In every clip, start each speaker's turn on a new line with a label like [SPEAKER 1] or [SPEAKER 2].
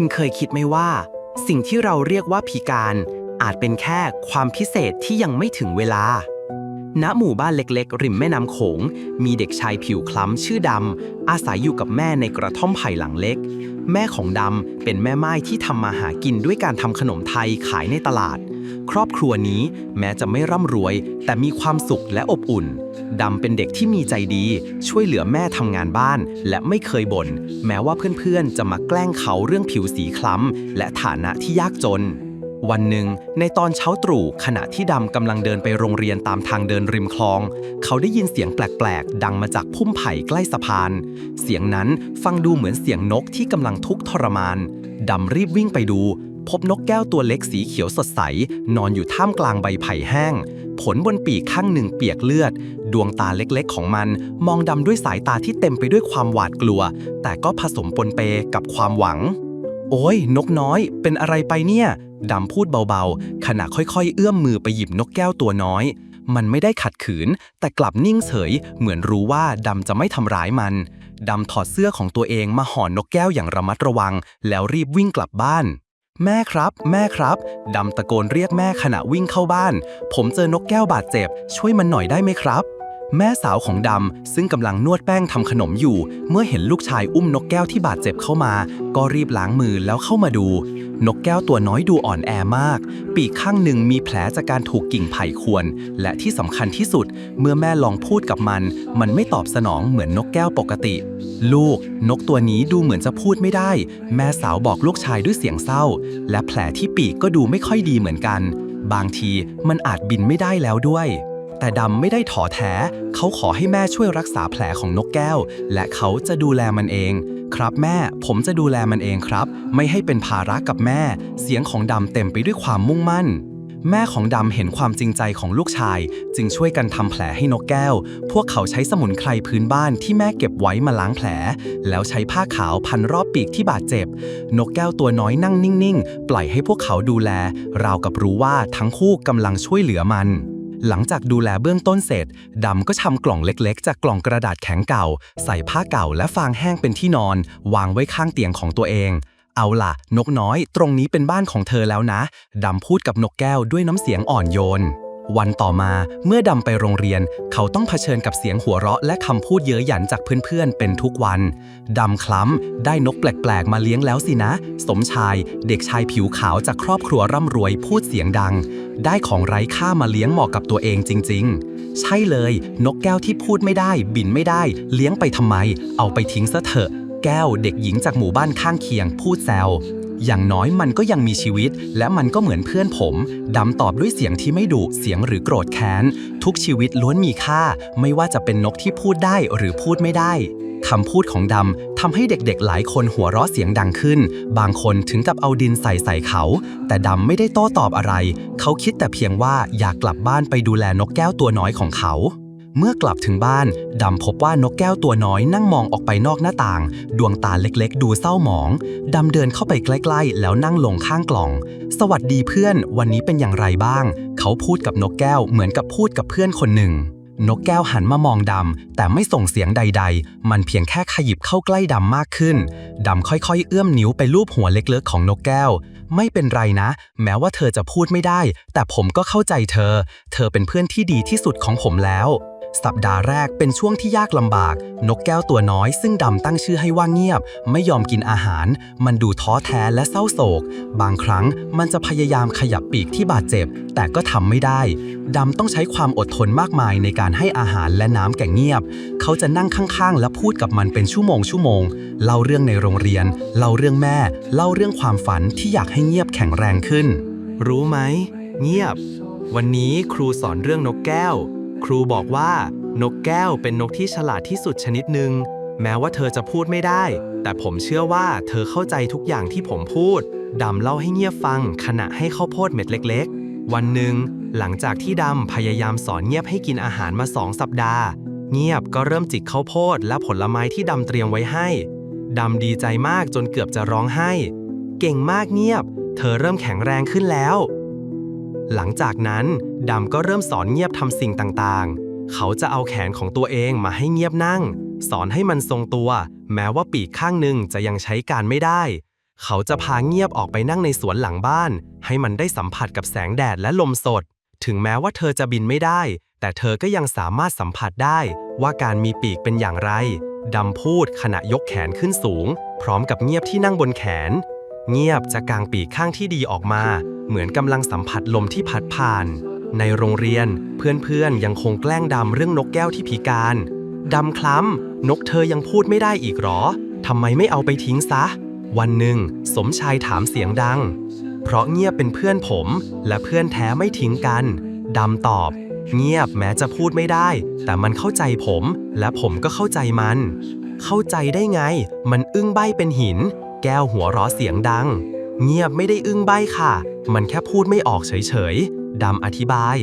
[SPEAKER 1] คุณเคยคิดไหมว่า สิ่งที่เราเรียกว่าพิการ อาจเป็นแค่ความพิเศษที่ยังไม่ถึงเวลา ณหมู่บ้านเล็กๆ ริมแม่น้ำโขง มีเด็กชายผิวคล้ำชื่อดำ อาศัยอยู่กับแม่ในกระท่อมไผ่หลังเล็ก แม่ของดำเป็นแม่ไม้ที่ทำมาหากินด้วยการทำขนมไทยขายในตลาด ครอบครัวนี้แม้จะไม่ร่ำรวย แต่มีความสุขและอบอุ่น ดำเป็นเด็กที่มีใจดี ช่วยเหลือแม่ทำงานบ้าน และไม่เคยบ่น แม้ว่าเพื่อนๆ จะมาแกล้งเขาเรื่องผิวสีคล้ำและฐานะที่ยากจน วันหนึ่งในตอนเช้าตรู่ขณะที่ดำกำลังเดินไปโรงเรียนตามทางเดินริมคลอง เขาได้ยินเสียงแปลกๆ ดังมาจากพุ่มไผ่ใกล้สะพาน เสียงนั้นฟังดูเหมือนเสียงนกที่กำลังทุกข์ทรมานดำรีบวิ่งไปดู พบนกแก้วตัวเล็กสีเขียวสดใส นอนอยู่ท่ามกลางใบไผ่แห้ง ผลบนปีกข้างหนึ่งเปียกเลือด ดวงตาเล็กๆ ของมัน มองดำด้วยสายตาที่เต็มไปด้วยความหวาดกลัว แต่ก็ผสมปนเปกับความหวัง โอ้ยนกน้อย เป็นอะไรไปเนี่ย ดำพูดเบาๆ ขณะค่อยๆ เอื้อมมือไปหยิบนกแก้วตัวน้อย มันไม่ได้ขัดขืน แต่กลับนิ่งเฉย เหมือนรู้ว่าดำจะไม่ทำร้ายมัน ดำถอดเสื้อของตัวเองมาห่อนนกแก้วอย่างระมัดระวัง แล้วรีบวิ่งกลับบ้าน แม่ครับ แม่ครับ ดำตะโกนเรียกแม่ขณะวิ่งเข้าบ้าน ผมเจอนกแก้วบาดเจ็บ ช่วยมันหน่อยได้ไหมครับแม่สาวของดำซึ่งกำลังนวดแป้งทำขนมอยู่ เมื่อเห็นลูกชายอุ้มนกแก้วที่บาดเจ็บเข้ามา ก็รีบล้างมือแล้วเข้ามาดู นกแก้วตัวน้อยดูอ่อนแอมาก ปีกข้างหนึ่งมีแผลจากการถูกกิ่งไผ่ข่วน และที่สำคัญที่สุด เมื่อแม่ลองพูดกับมัน มันไม่ตอบสนองเหมือนนกแก้วปกติ ลูก นกตัวนี้ดูเหมือนจะพูดไม่ได้ แม่สาวบอกลูกชายด้วยเสียงเศร้า และแผลที่ปีกก็ดูไม่ค่อยดีเหมือนกัน บางทีมันอาจบินไม่ได้แล้วด้วย แต่ดำไม่ได้ถอแท้ เขาขอให้แม่ช่วยรักษาแผลของนกแก้ว และเขาจะดูแลมันเอง ครับแม่ ผมจะดูแลมันเองครับ ไม่ให้เป็นภาระกับแม่ เสียงของดำเต็มไปด้วยความมุ่งมั่น แม่ของดำเห็นความจริงใจของลูกชาย จึงช่วยกันทำแผลให้นกแก้ว พวกเขาใช้สมุนไพรพื้นบ้านที่แม่เก็บไว้มาล้างแผล แล้วใช้ผ้าขาวพันรอบปีกที่บาดเจ็บ นกแก้วตัวน้อยนั่งนิ่งๆ ปล่อยให้พวกเขาดูแล ราวกับรู้ว่าทั้งคู่กำลังช่วยเหลือมัน หลังจากดูแลเบื้องต้นเสร็จดำก็ทำกล่องเล็กๆ จากกล่องกระดาษแข็งเก่า ใส่ผ้าเก่าและฟางแห้งเป็นที่นอน วางไว้ข้างเตียงของตัวเอง เอาล่ะ นกน้อย ตรงนี้เป็นบ้านของเธอแล้วนะดำพูดกับนกแก้วด้วยน้ำเสียงอ่อนโยน วันต่อมาเมื่อดำไปโรงเรียน เขาต้องเผชิญกับเสียงหัวเราะและคำพูดเย้ยหยันจากเพื่อนๆ เป็นทุกวันดำคล้ำ ได้นกแปลกๆ มาเลี้ยงแล้วสินะ สมชาย เด็กชายผิวขาวจากครอบครัวร่ำรวยพูดเสียงดัง ได้ของไร้ค่ามาเลี้ยงเหมาะกับตัวเองจริง ๆ ใช่เลย นกแก้วที่พูดไม่ได้ บินไม่ได้ เลี้ยงไปทำไม เอาไปทิ้งซะเถอะ แก้วเด็กหญิงจากหมู่บ้านข้างเคียงพูดแซว อย่างน้อยมันก็ยังมีชีวิต และมันก็เหมือนเพื่อนผมดำตอบด้วยเสียงที่ไม่ดุเสียงหรือโกรธแค้น ทุกชีวิตล้วนมีค่า ไม่ว่าจะเป็นนกที่พูดได้หรือพูดไม่ได้คำพูดของดำทำให้เด็กๆ หลายคนหัวเราะเสียงดังขึ้น บางคนถึงกับเอาดินใส่ใส่เขา แต่ดำไม่ได้โต้ตอบอะไร เขาคิดแต่เพียงว่าอยากกลับบ้านไปดูแลนกแก้วตัวน้อยของเขา เมื่อกลับถึงบ้าน ดำพบว่านกแก้วตัวน้อยนั่งมองออกไปนอกหน้าต่าง ดวงตาเล็กๆ ดูเศร้าหมอง ดำเดินเข้าไปใกล้ๆ แล้วนั่งลงข้างกล่อง สวัสดีเพื่อน วันนี้เป็นอย่างไรบ้าง เขาพูดกับนกแก้วเหมือนกับพูดกับเพื่อนคนหนึ่ง นกแก้วหันมามองดำ แต่ไม่ส่งเสียงใด ๆ มันเพียงแค่ขยิบเข้าใกล้ดำมากขึ้น ดำค่อยๆ เอื้อมนิ้วไปลูบหัวเล็กๆ ของนกแก้ว ไม่เป็นไรนะ แม้ว่าเธอจะพูดไม่ได้ แต่ผมก็เข้าใจเธอ เธอเป็นเพื่อนที่ดีที่สุดของผมแล้ว สัปดาห์แรกเป็นช่วงที่ยากลำบาก นกแก้วตัวน้อยซึ่งดำตั้งชื่อให้ว่าเงียบ ไม่ยอมกินอาหาร มันดูท้อแท้และเศร้าโศก บางครั้งมันจะพยายามขยับปีกที่บาดเจ็บ แต่ก็ทำไม่ได้ ดำต้องใช้ความอดทนมากมายในการให้อาหารและน้ำแก่เงียบ เขาจะนั่งข้างๆ และพูดกับมันเป็นชั่วโมงชั่วโมงเล่าเรื่องในโรงเรียน เล่าเรื่องแม่ เล่าเรื่องความฝันที่อยากให้เงียบแข็งแรงขึ้น รู้ไหม เงียบ วันนี้ครูสอนเรื่องนกแก้ว ครูบอกว่า นกแก้วเป็นนกที่ฉลาดที่สุดชนิดหนึ่งแม้ว่าเธอจะพูดไม่ได้ แต่ผมเชื่อว่าเธอเข้าใจทุกอย่างที่ผมพูดดำเล่าให้เงียบฟังขณะให้ข้าวโพดเม็ดเล็ก ๆ วันหนึ่ง หลังจากที่ดำพยายามสอนเงียบให้กินอาหารมาสองสัปดาห์ เงียบก็เริ่มจิกข้าวโพดและผลไม้ที่ดำเตรียมไว้ให้ดำดีใจมากจนเกือบจะร้องไห้ เก่งมากเงียบ เธอเริ่มแข็งแรงขึ้นแล้ว หลังจากนั้น ดำก็เริ่มสอนเงียบทำสิ่งต่างๆ เขาจะเอาแขนของตัวเองมาให้เงียบนั่ง สอนให้มันทรงตัว แม้ว่าปีกข้างหนึ่งจะยังใช้การไม่ได้ เขาจะพาเงียบออกไปนั่งในสวนหลังบ้าน ให้มันได้สัมผัสกับแสงแดดและลมสด ถึงแม้ว่าเธอจะบินไม่ได้ แต่เธอก็ยังสามารถสัมผัสได้ว่าการมีปีกเป็นอย่างไร ดำพูดขณะยกแขนขึ้นสูง พร้อมกับเงียบที่นั่งบนแขน เงียบจะกางปีกข้างที่ดีออกมา เหมือนกำลังสัมผัสลมที่พัดผ่าน ในโรงเรียนเพื่อนๆยังคงแกล้งดำเรื่องนกแก้วที่พิการดำคล้ำนกเธอยังพูดไม่ได้อีกหรอทำไมไม่เอาไปทิ้งซะ วันหนึ่ง สมชายถามเสียงดัง เพราะเงียบเป็นเพื่อนผม และเพื่อนแท้ไม่ทิ้งกันดำตอบ เงียบแม้จะพูดไม่ได้ แต่มันเข้าใจผม และผมก็เข้าใจมัน เข้าใจได้ไง มันอึ้งใบเป็นหิน แก้วหัวเราะเสียงดัง เงียบไม่ได้อึ้งใบค่ะ มันแค่พูดไม่ออกเฉยๆ ดำอธิบาย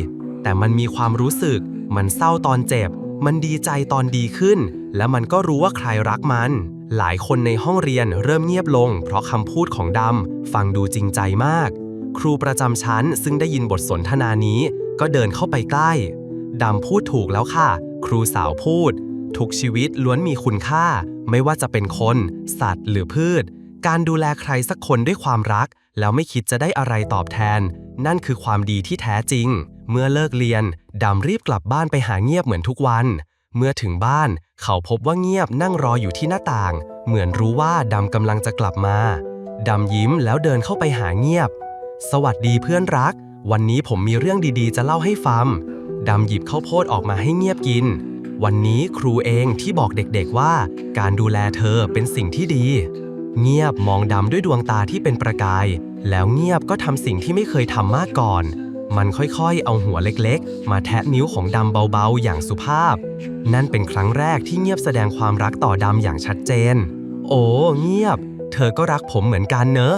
[SPEAKER 1] แต่มันมีความรู้สึก มันเศร้าตอนเจ็บ มันดีใจตอนดีขึ้น และมันก็รู้ว่าใครรักมัน หลายคนในห้องเรียนเริ่มเงียบลง เพราะคำพูดของดำฟังดูจริงใจมาก ครูประจำชั้นซึ่งได้ยินบทสนทนานี้ ก็เดินเข้าไปใกล้ดำพูดถูกแล้วค่ะ ครูสาวพูด ทุกชีวิตล้วนมีคุณค่า ไม่ว่าจะเป็นคน สัตว์หรือพืช การดูแลใครสักคนด้วยความรัก แล้วไม่คิดจะได้อะไรตอบแทน นั่นคือความดีที่แท้จริง เมื่อเลิกเรียน ดำรีบกลับบ้านไปหาเงียบเหมือนทุกวัน เมื่อถึงบ้าน เขาพบว่าเงียบนั่งรออยู่ที่หน้าต่าง เหมือนรู้ว่าดำกำลังจะกลับมา ดำยิ้มแล้วเดินเข้าไปหาเงียบ สวัสดีเพื่อนรัก วันนี้ผมมีเรื่องดีๆ จะเล่าให้ฟัง ดำหยิบข้าวโพดออกมาให้เงียบกิน วันนี้ครูเองที่บอกเด็กๆว่า การดูแลเธอเป็นสิ่งที่ดี เงียบมองดำด้วยดวงตาที่เป็นประกาย แล้วเงียบก็ทำสิ่งที่ไม่เคยทำมาก่อน มันค่อยๆ เอาหัวเล็กๆ มาแทะนิ้วของดำเบาๆ อย่างสุภาพ นั่นเป็นครั้งแรกที่เงียบแสดงความรักต่อดำอย่างชัดเจน โอ้เงียบ เธอก็รักผมเหมือนกันเนอะ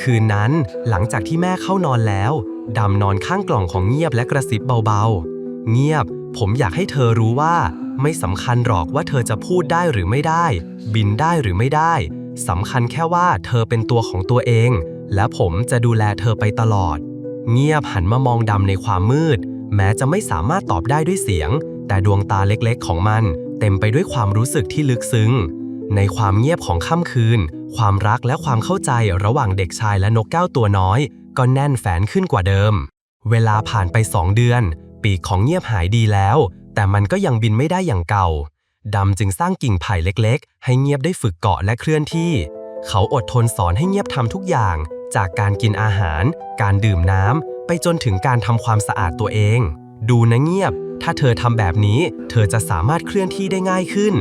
[SPEAKER 1] คืนนั้นหลังจากที่แม่เข้านอนแล้ว ดำนอนข้างกล่องของเงียบและกระซิบเบาๆ เงียบ ผมอยากให้เธอรู้ว่า ไม่สำคัญหรอกว่าเธอจะพูดได้หรือไม่ได้ บินได้หรือไม่ได้สำคัญแค่ว่าเธอเป็นตัวของตัวเอง และผมจะดูแลเธอไปตลอด เงียบหันมามองดำในความมืด แม้จะไม่สามารถตอบได้ด้วยเสียง แต่ดวงตาเล็กๆ ของมัน เต็มไปด้วยความรู้สึกที่ลึกซึ้ง ในความเงียบของค่ำคืน ความรักและความเข้าใจระหว่างเด็กชายและนกแก้วตัวน้อย ก็แน่นแฟนขึ้นกว่าเดิม เวลาผ่านไปสองเดือน ปีกของเงียบหายดีแล้ว แต่มันก็ยังบินไม่ได้อย่างเก่าดำจึงสร้างกิ่งไผ่เล็กๆ ให้เงียบได้ฝึกเกาะและเคลื่อนที่ เขาอดทนสอนให้เงียบทำทุกอย่าง จากการกินอาหาร การดื่มน้ำ ไปจนถึงการทำความสะอาดตัวเอง ดูนะเงียบ ถ้าเธอทำแบบนี้ เธอจะสามารถเคลื่อนที่ได้ง่ายขึ้น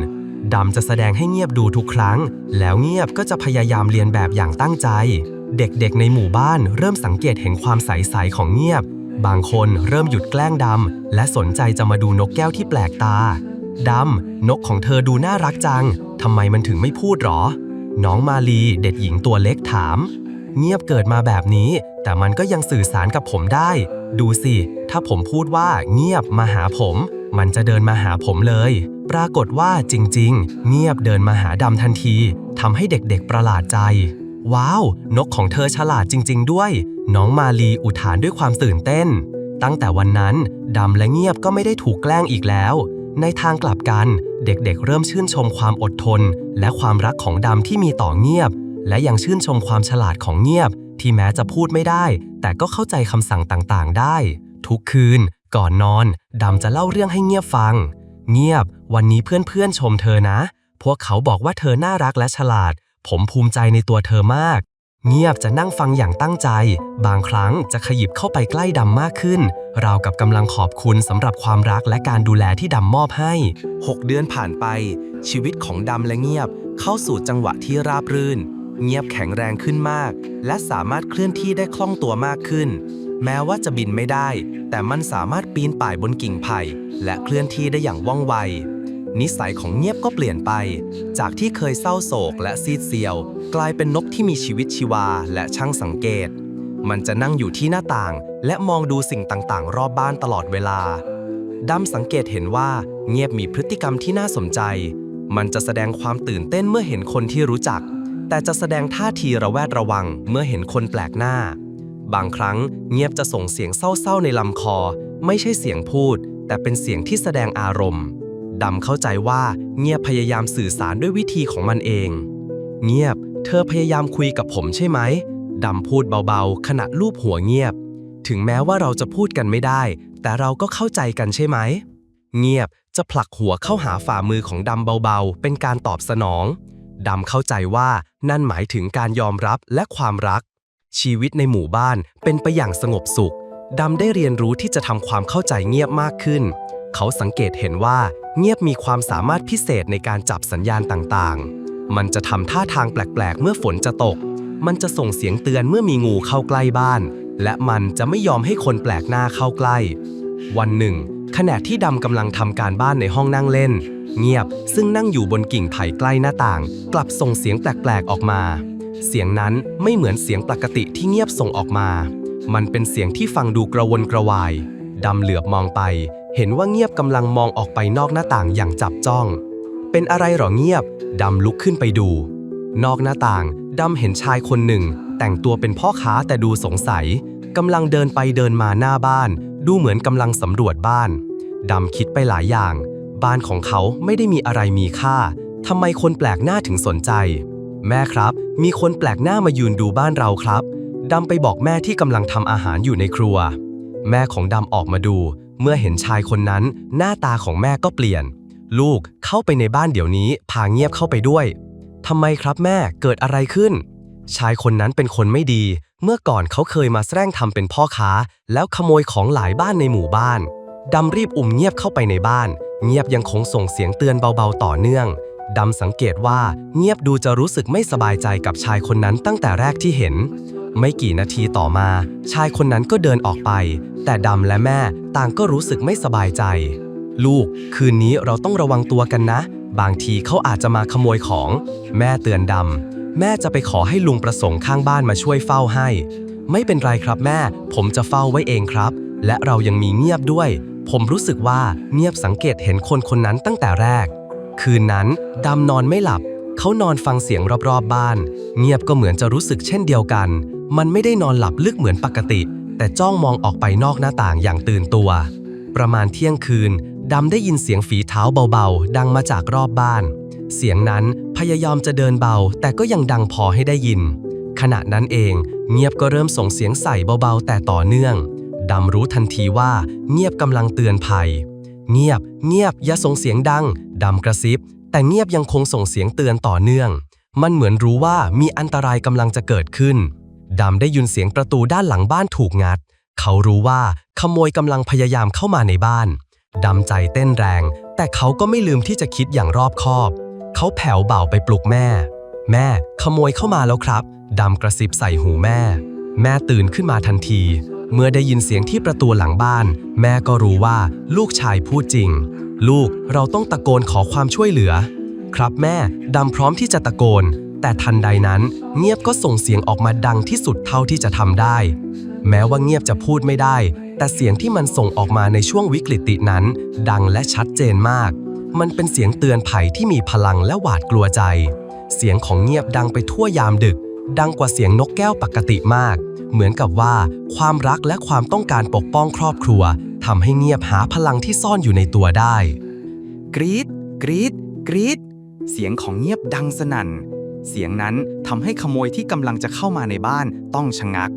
[SPEAKER 1] ดำจะแสดงให้เงียบดูทุกครั้ง แล้วเงียบก็จะพยายามเรียนแบบอย่างตั้งใจ เด็กๆในหมู่บ้านเริ่มสังเกตเห็นความใสๆของเงียบ บางคนเริ่มหยุดแกล้งดำ และสนใจจะมาดูนกแก้วที่แปลกตาดำนกของเธอดูน่ารักจัง ทำไมมันถึงไม่พูดหรอ น้องมาลีเด็กหญิงตัวเล็กถาม เงียบเกิดมาแบบนี้ แต่มันก็ยังสื่อสารกับผมได้ ดูสิ ถ้าผมพูดว่าเงียบมาหาผม มันจะเดินมาหาผมเลย ปรากฏว่าจริง ๆ เงียบเดินมาหาดำทันทีทำให้เด็กๆประหลาดใจ ว้าว นกของเธอฉลาดจริง ๆ ด้วย น้องมาลีอุทานด้วยความตื่นเต้น ตั้งแต่วันนั้นดำและเงียบก็ไม่ได้ถูกแกล้งอีกแล้วในทางกลับกัน เด็กๆเริ่มชื่นชมความอดทน และความรักของดำที่มีต่อเงียบ และยังชื่นชมความฉลาดของเงียบ ที่แม้จะพูดไม่ได้ แต่ก็เข้าใจคำสั่งต่างๆ ได้ ทุกคืน ก่อนนอนดำจะเล่าเรื่องให้เงียบฟัง เงียบ วันนี้เพื่อนๆชมเธอนะ พวกเขาบอกว่าเธอน่ารักและฉลาด ผมภูมิใจในตัวเธอมาก เงียบจะนั่งฟังอย่างตั้งใจ บางครั้งจะขยิบเข้าไปใกล้ดำมากขึ้น ราวกับกำลังขอบคุณสำหรับความรักและการดูแลที่ดำมอบให้ 6 เดือนผ่านไป ชีวิตของดำและเงียบ เข้าสู่จังหวะที่ราบรื่น เงียบแข็งแรงขึ้นมาก และสามารถเคลื่อนที่ได้คล่องตัวมากขึ้น แม้ว่าจะบินไม่ได้ แต่มันสามารถปีนป่ายบนกิ่งไผ่และเคลื่อนที่ได้อย่างว่องไว นิสัยของเงียบก็เปลี่ยนไป จากที่เคยเศร้าโศกและซีดเซียว กลายเป็นนกที่มีชีวิตชีวาและช่างสังเกต มันจะนั่งอยู่ที่หน้าต่าง และมองดูสิ่งต่างๆ รอบบ้านตลอดเวลาดำสังเกตเห็นว่าเงียบมีพฤติกรรมที่น่าสนใจ มันจะแสดงความตื่นเต้นเมื่อเห็นคนที่รู้จัก แต่จะแสดงท่าทีระแวดระวังเมื่อเห็นคนแปลกหน้า บางครั้งเงียบจะส่งเสียงเศร้าๆในลำคอ ไม่ใช่เสียงพูด แต่เป็นเสียงที่แสดงอารมณ์ดำเข้าใจว่าเงียบพยายามสื่อสารด้วยวิธีของมันเอง เงียบ
[SPEAKER 2] เธอพยายามคุยกับผมใช่ไหมดำพูดเบาๆ ขณะลูบหัวเงียบ ถึงแม้ว่าเราจะพูดกันไม่ได้ แต่เราก็เข้าใจกันใช่ไหม เงียบจะผลักหัวเข้าหาฝ่ามือของดำเบาๆ เป็นการตอบสนอง ดำเข้าใจว่านั่นหมายถึงการยอมรับและความรัก ชีวิตในหมู่บ้านเป็นไปอย่างสงบสุข ดำได้เรียนรู้ที่จะทำความเข้าใจเงียบมากขึ้น เขาสังเกตเห็นว่าเงียบมีความสามารถพิเศษในการจับสัญญาณต่างๆ มันจะทำท่าทางแปลกๆ เมื่อฝนจะตก มันจะส่งเสียงเตือนเมื่อมีงูเข้าใกล้บ้าน และมันจะไม่ยอมให้คนแปลกหน้าเข้าใกล้ วันหนึ่ง ขณะที่ดำกำลังทำการบ้านในห้องนั่งเล่น เงียบซึ่งนั่งอยู่บนกิ่งไผ่ใกล้หน้าต่าง กลับส่งเสียงแปลกๆออกมา เสียงนั้นไม่เหมือนเสียงปกติที่เงียบส่งออกมา มันเป็นเสียงที่ฟังดูกระวนกระวายดำเหลือบมองไป เห็นว่าเงียบกำลังมองออกไปนอกหน้าต่างอย่างจับจ้อง เป็นอะไรหรอเงียบดำลุกขึ้นไปดู นอกหน้าต่างดำเห็นชายคนหนึ่ง แต่งตัวเป็นพ่อค้าแต่ดูสงสัยกำลังเดินไปเดินมาหน้าบ้าน ดูเหมือนกำลังสำรวจบ้านดำคิดไปหลายอย่าง บ้านของเขาไม่ได้มีอะไรมีค่าทำไมคนแปลกหน้าถึงสนใจ แม่ครับ มีคนแปลกหน้ามายืนดูบ้านเราครับดำไปบอกแม่ที่กำลังทำอาหารอยู่ในครัว แม่ของดำออกมาดู เมื่อเห็นชายคนนั้น หน้าตาของแม่ก็เปลี่ยน ลูกเข้าไปในบ้านเดี๋ยวนี้ พาเงียบเข้าไปด้วยทำไมครับแม่เกิดอะไรขึ้น ชายคนนั้นเป็นคนไม่ดี เมื่อก่อนเขาเคยมาแสร้งทำเป็นพ่อค้า แล้วขโมยของหลายบ้านในหมู่บ้านดำรีบอุ่มเงียบเข้าไปในบ้าน เงียบยังคงส่งเสียงเตือนเบาๆต่อเนื่องดำสังเกตว่าเงียบดูจะรู้สึกไม่สบายใจกับชายคนนั้นตั้งแต่แรกที่เห็น ไม่กี่นาทีต่อมา ชายคนนั้นก็เดินออกไป แต่ดำและแม่ต่างก็รู้สึกไม่สบายใจ ลูก คืนนี้เราต้องระวังตัวกันนะ บางทีเขาอาจจะมาขโมยของ แม่เตือนดำ แม่จะไปขอให้ลุงประสงค์ข้างบ้านมาช่วยเฝ้าให้ ไม่เป็นไรครับแม่ ผมจะเฝ้าไว้เองครับ และเรายังมีเงียบด้วย ผมรู้สึกว่าเงียบสังเกตเห็นคนคนนั้นตั้งแต่แรก คืนนั้นดำนอนไม่หลับ เขานอนฟังเสียงรอบๆบบ้าน เงียบก็เหมือนจะรู้สึกเช่นเดียวกัน มันไม่ได้นอนหลับลึกเหมือนปกติ แต่จ้องมองออกไปนอกหน้าต่างอย่างตื่นตัว ประมาณเที่ยงคืนดำได้ยินเสียงฝีเท้าเบาๆ ดังมาจากรอบบ้าน เสียงนั้นพยายามจะเดินเบา แต่ก็ยังดังพอให้ได้ยิน ขณะนั้นเอง เงียบก็เริ่มส่งเสียงใส่เบาๆ แต่ต่อเนื่องดำรู้ทันทีว่าเงียบกำลังเตือนภัย เงียบ เงียบอย่าส่งเสียงดังดำกระซิบ แต่เงียบยังคงส่งเสียงเตือนต่อเนื่อง มันเหมือนรู้ว่ามีอันตรายกำลังจะเกิดขึ้นดำได้ยินเสียงประตูด้านหลังบ้านถูกงัด เขารู้ว่าขโมยกำลังพยายามเข้ามาในบ้านดำใจเต้นแรง แต่เขาก็ไม่ลืมที่จะคิดอย่างรอบคอบ เขาแผ่วเบาไปปลุกแม่ แม่ขโมยเข้ามาแล้วครับ ดำกระซิบใส่หูแม่ แม่ตื่นขึ้นมาทันที เมื่อได้ยินเสียงที่ประตูหลังบ้าน แม่ก็รู้ว่าลูกชายพูดจริง ลูกเราต้องตะโกนขอความช่วยเหลือ ครับแม่ ดำพร้อมที่จะตะโกน แต่ทันใดนั้น เงียบก็ส่งเสียงออกมาดังที่สุดเท่าที่จะทำได้ แม้ว่าเงียบจะพูดไม่ได้ แต่เสียงที่มันส่งออกมาในช่วงวิกฤตินั้น ดังและชัดเจนมาก มันเป็นเสียงเตือนภัยที่มีพลังและหวาดกลัวใจ เสียงของเงียบดังไปทั่วยามดึก ดังกว่าเสียงนกแก้วปกติมาก เหมือนกับว่า ความรักและความต้องการปกป้องครอบครัวทำให้เงียบหาพลังที่ซ่อนอยู่ในตัวได้
[SPEAKER 3] กรีดกรีดกรีดเสียงของเงียบดังสนั่น เสียงนั้นทำให้ขโมยที่กำลังจะเข้ามาในบ้านต้องชะงัก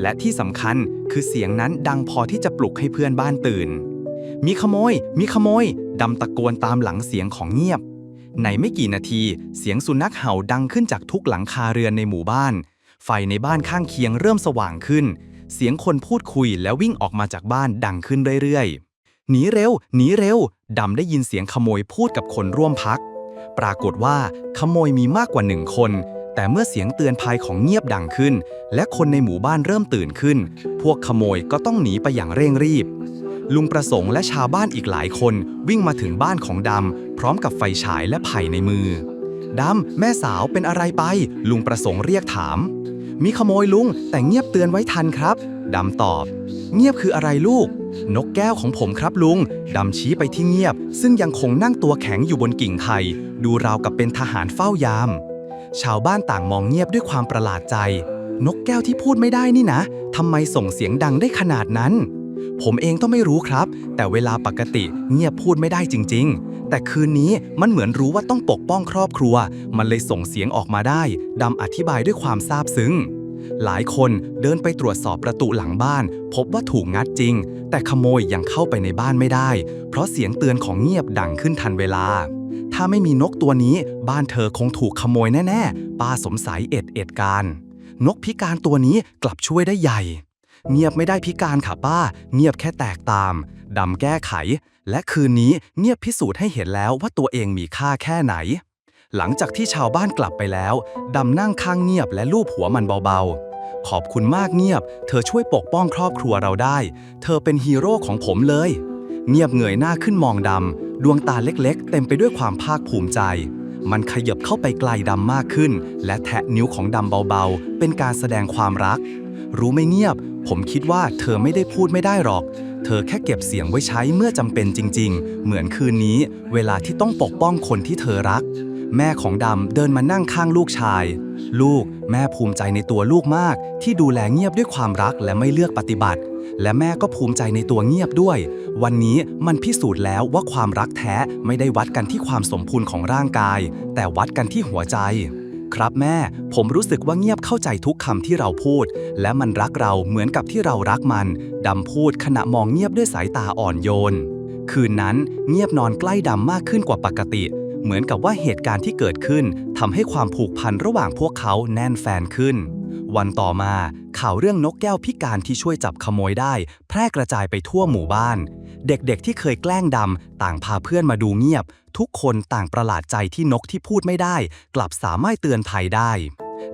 [SPEAKER 3] และที่สำคัญคือเสียงนั้นดังพอที่จะปลุกให้เพื่อนบ้านตื่น มีขโมย มีขโมย ดำตะโกนตามหลังเสียงของเงียบ ในไม่กี่นาทีเสียงสุนัขเห่าดังขึ้นจากทุกหลังคาเรือนในหมู่บ้าน ไฟในบ้านข้างเคียงเริ่มสว่างขึ้น เสียงคนพูดคุยและวิ่งออกมาจากบ้านดังขึ้นเรื่อยๆ หนีเร็ว หนีเร็ว ดำได้ยินเสียงขโมยพูดกับคนร่วมพัก ปรากฏว่าขโมยมีมากกว่าหนึ่งคนแต่เมื่อเสียงเตือนภัยของเงียบดังขึ้น และคนในหมู่บ้านเริ่มตื่นขึ้น พวกขโมยก็ต้องหนีไปอย่างเร่งรีบ ลุงประสงค์และชาวบ้านอีกหลายคนวิ่งมาถึงบ้านของดำ พร้อมกับไฟฉายและไผ่ในมือ ดำ แม่สาวเป็นอะไรไป ลุงประสงค์เรียกถาม มีขโมยลุง แต่เงียบเตือนไว้ทันครับ ดำตอบ เงียบคืออะไรลูก นกแก้วของผมครับลุง ดำชี้ไปที่เงียบ ซึ่งยังคงนั่งตัวแข็งอยู่บนกิ่งไผ่ดูราวกับเป็นทหารเฝ้ายาม ชาวบ้านต่างมองเงียบด้วยความประหลาดใจ นกแก้วที่พูดไม่ได้นี่นะทำไมส่งเสียงดังได้ขนาดนั้น ผมเองก็ไม่รู้ครับ แต่เวลาปกติเงียบพูดไม่ได้จริง ๆ แต่คืนนี้มันเหมือนรู้ว่าต้องปกป้องครอบครัว มันเลยส่งเสียงออกมาได้ดำอธิบายด้วยความซาบซึ้งหลายคนเดินไปตรวจสอบประตูหลังบ้าน พบว่าถูกงัดจริง แต่ขโมยยังเข้าไปในบ้านไม่ได้ เพราะเสียงเตือนของเงียบดังขึ้นทันเวลา ถ้าไม่มีนกตัวนี้ บ้านเธอคงถูกขโมยแน่ ๆ ป้าสมสัยเอ็ดเอ็ดการ นกพิการตัวนี้กลับช่วยได้ใหญ่ เงียบไม่ได้พิการค่ะป้า เงียบแค่แตกตาม ดำแก้ไข และคืนนี้เงียบพิสูจน์ให้เห็นแล้วว่าตัวเองมีค่าแค่ไหน หลังจากที่ชาวบ้านกลับไปแล้ว ดำนั่งข้างเงียบและลูบหัวมันเบาๆ ขอบคุณมากเงียบ เธอช่วยปกป้องครอบครัวเราได้ เธอเป็นฮีโร่ของผมเลย เงียบเงยหน้าขึ้นมองดำ ดวงตาเล็กๆ เต็มไปด้วยความภาคภูมิใจมันขยับเข้าไปไกลดำมากขึ้น และแทะนิ้วของดำเบาๆ เป็นการแสดงความรัก รู้ไหม่เงียบ ผมคิดว่าเธอไม่ได้พูดไม่ได้หรอก เธอแค่เก็บเสียงไว้ใช้เมื่อจำเป็นจริง ๆ เหมือนคืนนี้เวลาที่ต้องปกป้องคนที่เธอรัก แม่ของดำเดินมานั่งข้างลูกชาย ลูกแม่ภูมิใจในตัวลูกมาก ที่ดูแลเงียบด้วยความรักและไม่เลือกปฏิบัติ และแม่ก็ภูมิใจในตัวเงียบด้วย วันนี้มันพิสูจน์แล้วว่าความรักแท้ไม่ได้วัดกันที่ความสมพูนของร่างกาย แต่วัดกันที่หัวใจ ครับแม่ ผมรู้สึกว่าเงียบเข้าใจทุกคำที่เราพูด และมันรักเราเหมือนกับที่เรารักมันดำพูดขณะมองเงียบด้วยสายตาอ่อนโยน คืนนั้นเงียบนอนใกล้ดำมากขึ้นกว่าปกติ เหมือนกับว่าเหตุการณ์ที่เกิดขึ้นทำให้ความผูกพันระหว่างพวกเขาแน่นแฟนขึ้น วันต่อมา ข่าวเรื่องนกแก้วพิการที่ช่วยจับขโมยได้ แพร่กระจายไปทั่วหมู่บ้าน เด็กๆที่เคยแกล้งดำต่างพาเพื่อนมาดูเงียบ ทุกคนต่างประหลาดใจที่นกที่พูดไม่ได้ กลับสามารถเตือนภัยได้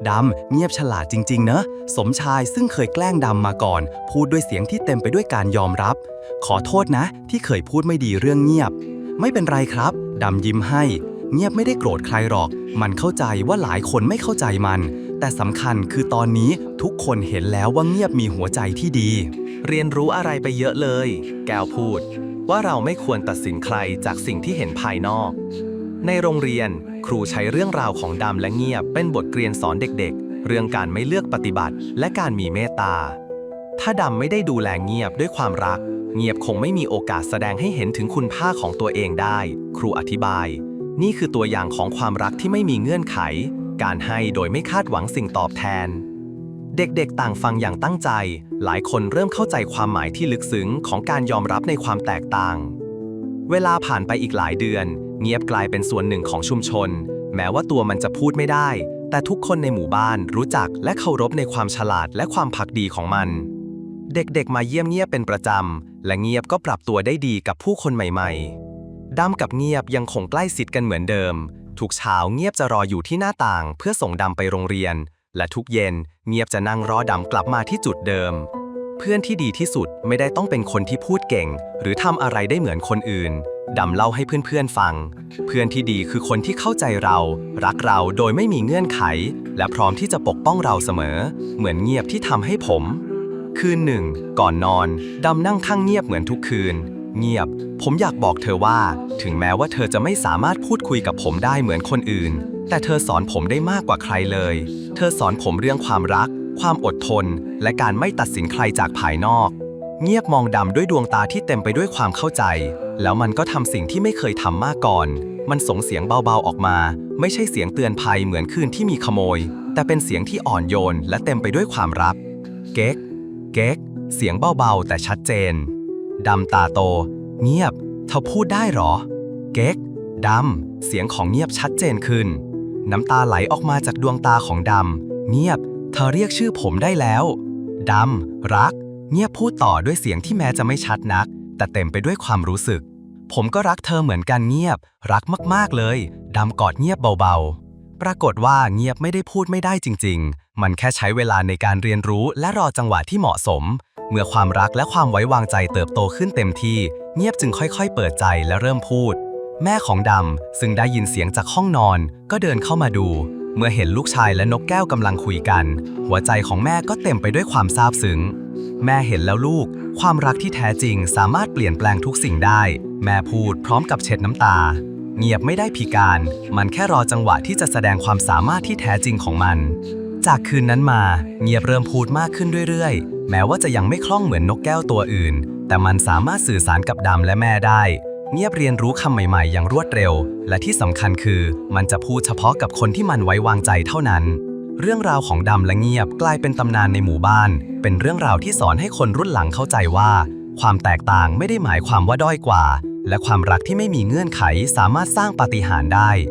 [SPEAKER 3] ดำเงียบฉลาดจริง ๆ เนอะ สมชายซึ่งเคยแกล้งดำมาก่อน พูดด้วยเสียงที่เต็มไปด้วยการยอมรับ ขอโทษนะ ที่เคยพูดไม่ดีเรื่องเงียบ ไม่เป็นไรครับดำยิ้มให้ เงียบไม่ได้โกรธใครหรอก มันเข้าใจว่าหลายคนไม่เข้าใจมัน แต่สำคัญคือตอนนี้ทุกคนเห็นแล้วว่าเงียบมีหัวใจที่ดี
[SPEAKER 2] เรียนรู้อะไรไปเยอะเลย แก้วพูด ว่าเราไม่ควรตัดสินใครจากสิ่งที่เห็นภายนอก ในโรงเรียนครูใช้เรื่องราวของดำและเงียบเป็นบทเรียนสอนเด็กๆ เรื่องการไม่เลือกปฏิบัติ และการมีเมตตา ถ้าดำไม่ได้ดูแลเงียบด้วยความรัก เงียบคงไม่มีโอกาสแสดงให้เห็นถึงคุณค่าของตัวเองได้ ครูอธิบาย นี่คือตัวอย่างของความรักที่ไม่มีเงื่อนไข การให้โดยไม่คาดหวังสิ่งตอบแทน เด็กๆต่างฟังอย่างตั้งใจ หลายคนเริ่มเข้าใจความหมายที่ลึกซึ้งของการยอมรับในความแตกต่าง เวลาผ่านไปอีกหลายเดือน เงียบกลายเป็นส่วนหนึ่งของชุมชน แม้ว่าตัวมันจะพูดไม่ได้ แต่ทุกคนในหมู่บ้านรู้จักและเคารพในความฉลาดและความผักดีของมัน เด็กๆ มาเยี่ยมเงียบเป็นประจำ และเงียบก็ปรับตัวได้ดีกับผู้คนใหม่ ๆดำกับเงียบยังคงใกล้ชิดกันเหมือนเดิม ทุกเช้าเงียบจะรออยู่ที่หน้าต่างเพื่อส่งดำไปโรงเรียน และทุกเย็นเงียบจะนั่งรอดำกลับมาที่จุดเดิม เพื่อนที่ดีที่สุดไม่ได้ต้องเป็นคนที่พูดเก่ง หรือทำอะไรได้เหมือนคนอื่นดำเล่าให้เพื่อนๆฟัง เพื่อนที่ดีคือคนที่เข้าใจเรา รักเราโดยไม่มีเงื่อนไข และพร้อมที่จะปกป้องเราเสมอ เหมือนเงียบที่ทำให้ผม คืนหนึ่ง ก่อนนอนดำนั่งข้างเงียบเหมือนทุกคืน เงียบ ผมอยากบอกเธอว่า ถึงแม้ว่าเธอจะไม่สามารถพูดคุยกับผมได้เหมือนคนอื่น แต่เธอสอนผมได้มากกว่าใครเลย เธอสอนผมเรื่องความรัก ความอดทน และการไม่ตัดสินใครจากภายนอก เงียบมองดำด้วยดวงตาที่เต็มไปด้วยความเข้าใจ แล้วมันก็ทำสิ่งที่ไม่เคยทำมาก่อน มันส่งเสียงเบาๆออกมา ไม่ใช่เสียงเตือนภัยเหมือนคืนที่มีขโมย แต่เป็นเสียงที่อ่อนโยน และเต็มไปด้วยความรับเก๊ก เก๊ก เสียงเบาๆ แต่ชัดเจน ดำตาโต เงียบ เธอพูดได้หรอ เก๊กดำ เสียงของเงียบชัดเจนขึ้น น้ำตาไหลออกมาจากดวงตาของดำ เงียบ เธอเรียกชื่อผมได้แล้ว ดำ รัก เงียบพูดต่อด้วยเสียงที่แม้จะไม่ชัดนัก แต่เต็มไปด้วยความรู้สึก ผมก็รักเธอเหมือนกันเงียบ รักมากๆเลย ดำกอดเงียบเบาๆ ปรากฏว่าเงียบไม่ได้พูดไม่ได้จริง ๆ มันแค่ใช้เวลาในการเรียนรู้และรอจังหวะที่เหมาะสม เมื่อความรักและความไว้วางใจเติบโตขึ้นเต็มที่ เงียบจึงค่อยๆ เปิดใจและเริ่มพูด แม่ของดำซึ่งได้ยินเสียงจากห้องนอน ก็เดินเข้ามาดู เมื่อเห็นลูกชายและนกแก้วกำลังคุยกัน หัวใจของแม่ก็เต็มไปด้วยความซาบซึ้ง แม่เห็นแล้วลูก ความรักที่แท้จริงสามารถเปลี่ยนแปลงทุกสิ่งได้ แม่พูดพร้อมกับเช็ดน้ำตา เงียบไม่ได้พิการ มันแค่รอจังหวะที่จะแสดงความสามารถที่แท้จริงของมัน จากคืนนั้นมา เงียบเริ่มพูดมากขึ้นเรื่อยๆ แม้ว่าจะยังไม่คล่องเหมือนนกแก้วตัวอื่น แต่มันสามารถสื่อสารกับดำและแม่ได้ เงียบเรียนรู้คำใหม่ๆ อย่างรวดเร็ว และที่สำคัญคือ มันจะพูดเฉพาะกับคนที่มันไว้วางใจเท่านั้น เรื่องราวของดำและเงียบกลายเป็นตำนานในหมู่บ้าน เป็นเรื่องราวที่สอนให้คนรุ่นหลังเข้าใจว่า ความแตกต่างไม่ได้หมายความว่าด้อยกว่า และความรักที่ไม่มีเงื่อนไขสามารถสร้างปาฏิหาริย์ได้